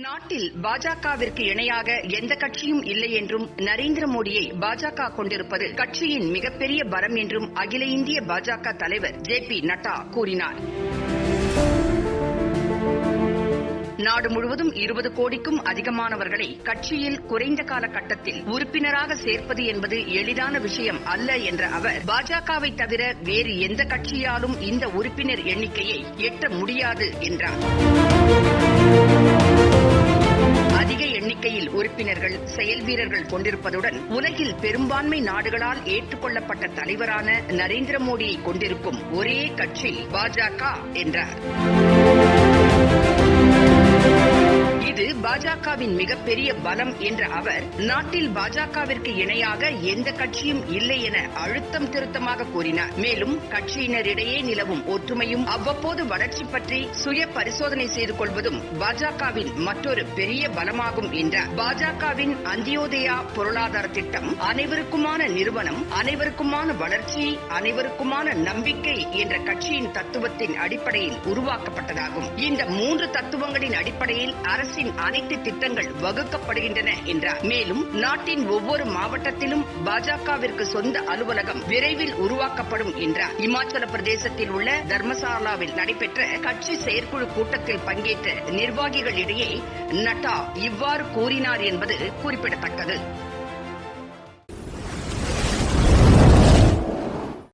நாட்டில் பாஜகவிற்கு இணையாக எந்த கட்சியும் இல்லை என்றும் நரேந்திர மோடியை பாஜக கொண்டிருப்பது கட்சியின் மிகப்பெரிய பலம் என்றும் அகில இந்திய பாஜக தலைவர் ஜே பி நட்டா கூறினார். நாடு முழுவதும் இருபது கோடிக்கும் அதிகமானவர்களை கட்சியில் குறைந்த கால கட்டத்தில் உறுப்பினராக சேர்ப்பது என்பது எளிதான விஷயம் அல்ல என்ற அவர் பாஜகவை தவிர வேறு எந்த கட்சியாலும் இந்த உறுப்பினர் எண்ணிக்கையை எட்ட முடியாது என்றார். உறுப்பினர்கள் செயல் வீரர்கள் கொண்டிருப்பதுடன் உலகில் பெரும்பான்மை நாடுகளால் ஏற்றுக்கொள்ளப்பட்ட தலைவரான நரேந்திர மோடியை கொண்டிருக்கும் ஒரே கட்சி பாஜக என்றார். பாஜகவின் மிகப்பெரிய பலம் என்ற அவர் நாட்டில் பாஜகவிற்கு இணையாக எந்த கட்சியும் இல்லை என அழுத்தம் திருத்தமாக கூறினார். மேலும் கட்சியினரிடையே நிலவும் ஒற்றுமையும் அவ்வப்போது வளர்ச்சி பற்றி சுய பரிசோதனை செய்து கொள்வதும் பாஜகவின் மற்றொரு பெரிய பலமாகும் என்றார் பாஜகவின் அந்தியோதயா பொருளாதார திட்டம் அனைவருக்குமான நிறுவனம் அனைவருக்குமான வளர்ச்சி அனைவருக்குமான நம்பிக்கை என்ற கட்சியின் தத்துவத்தின் அடிப்படையில் உருவாக்கப்பட்டதாகும். இந்த மூன்று தத்துவங்களின் அடிப்படையில் அரசின் அனைத்து திட்டங்கள் வகுக்கப்படுகின்றன என்றார். மேலும் நாட்டின் ஒவ்வொரு மாவட்டத்திலும் பாஜகவிற்கு சொந்த அலுவலகம் விரைவில் உருவாக்கப்படும் என்றார். இமாச்சல பிரதேசத்தில் உள்ள தர்மசாலாவில் நடைபெற்ற கட்சி செயற்குழு கூட்டத்தில் பங்கேற்ற நிர்வாகிகளிடையே நட்டா இவ்வாறு கூறினார் என்பது குறிப்பிடத்தக்கது.